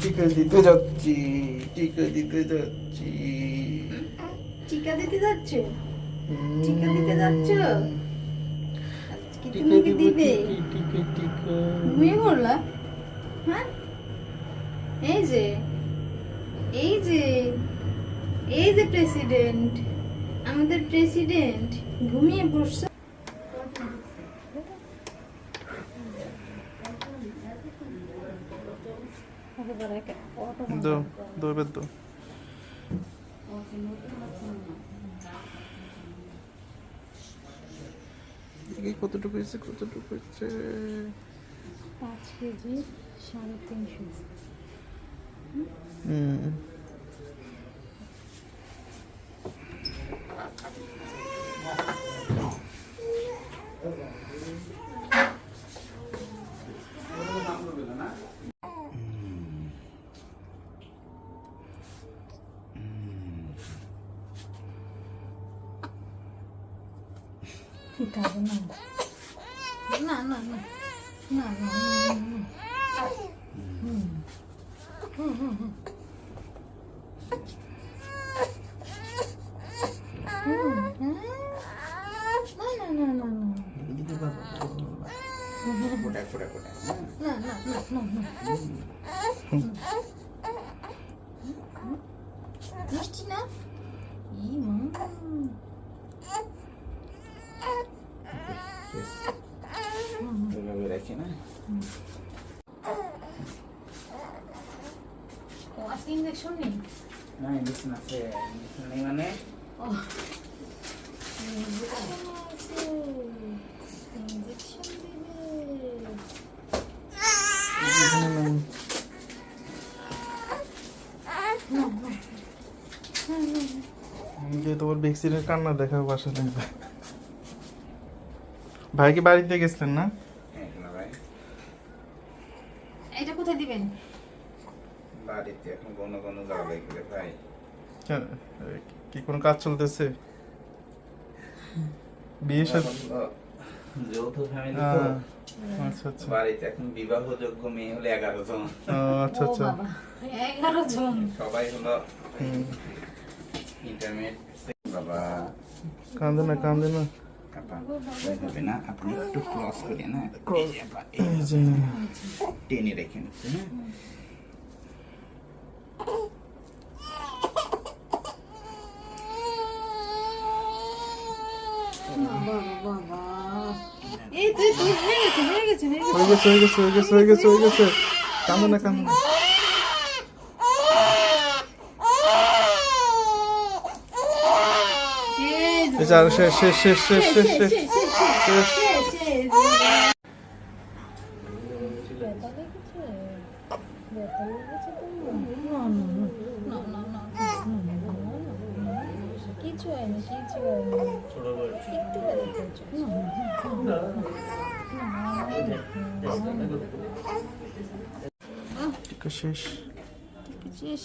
টিকা দিতে যাচ্ছি টিকা দিতে যাচ্ছি। টিকা দিতে যাচ্ছ? টিকা দিতে যাচ্ছ? তুমি কি দিবে। টিকা টিকা ঘুমিয়ে পড়লা? হ্যাঁ? এই যে এই যে এই যে প্রেসিডেন্ট আমাদের প্রেসিডেন্ট ঘুমিয়ে পড়ছে? दो दो पे কতটুকু কতটুকু হচ্ছে পাঁচ কেজি সাড়ে তিনশো। 痛ななななななななうん。うん。うん。うん。ও আজকে ইঞ্জেকশন নেই না ইঞ্জেকশন আছে ইঞ্জেকশন নেই মানে ও ইঞ্জেকশন আছে ইঞ্জেকশন দিবে না না হ্যাঁ হ্যাঁ যে তোমার ভ্যাকসিনের কান্না দেখা বাসা লাগবে ভাই কি বাড়িতে গেছিলেন না হ্যাঁ না ভাই এটা কোথায় দিবেন? বাড়িতে এখন কোনো কোনো যাওয়া লাগবে ভাই কেন? কি কোনো কাজ চলতেছে? বিয়ে সাথে যৌথ ফ্যামিলি তো। আচ্ছা আচ্ছা। বাড়িতে এখন বিবাহযোগ্য মেয়ে হলে এগারো জন। ও, আচ্ছা আচ্ছা। এগারো জন। সবাই হলো ইন্টারনেট বাবা। কান্দে না কান্দে না। আপা হয়ে যাবে না আপনি একটু ক্রস করে না টেনে রেখে নিচ্ছে হ্যাঁ? হয়ে? গেছে হয়ে গেছে হয়ে গেছে হয়ে গেছে হয়ে গেছে হয়ে গেছে কামনা কামনা হয়েছে আর শেষ শেষ শেষ শেষ শেষ শেষ শেষ কিছু হয়নি কিছু হয়নি একটু না শেষ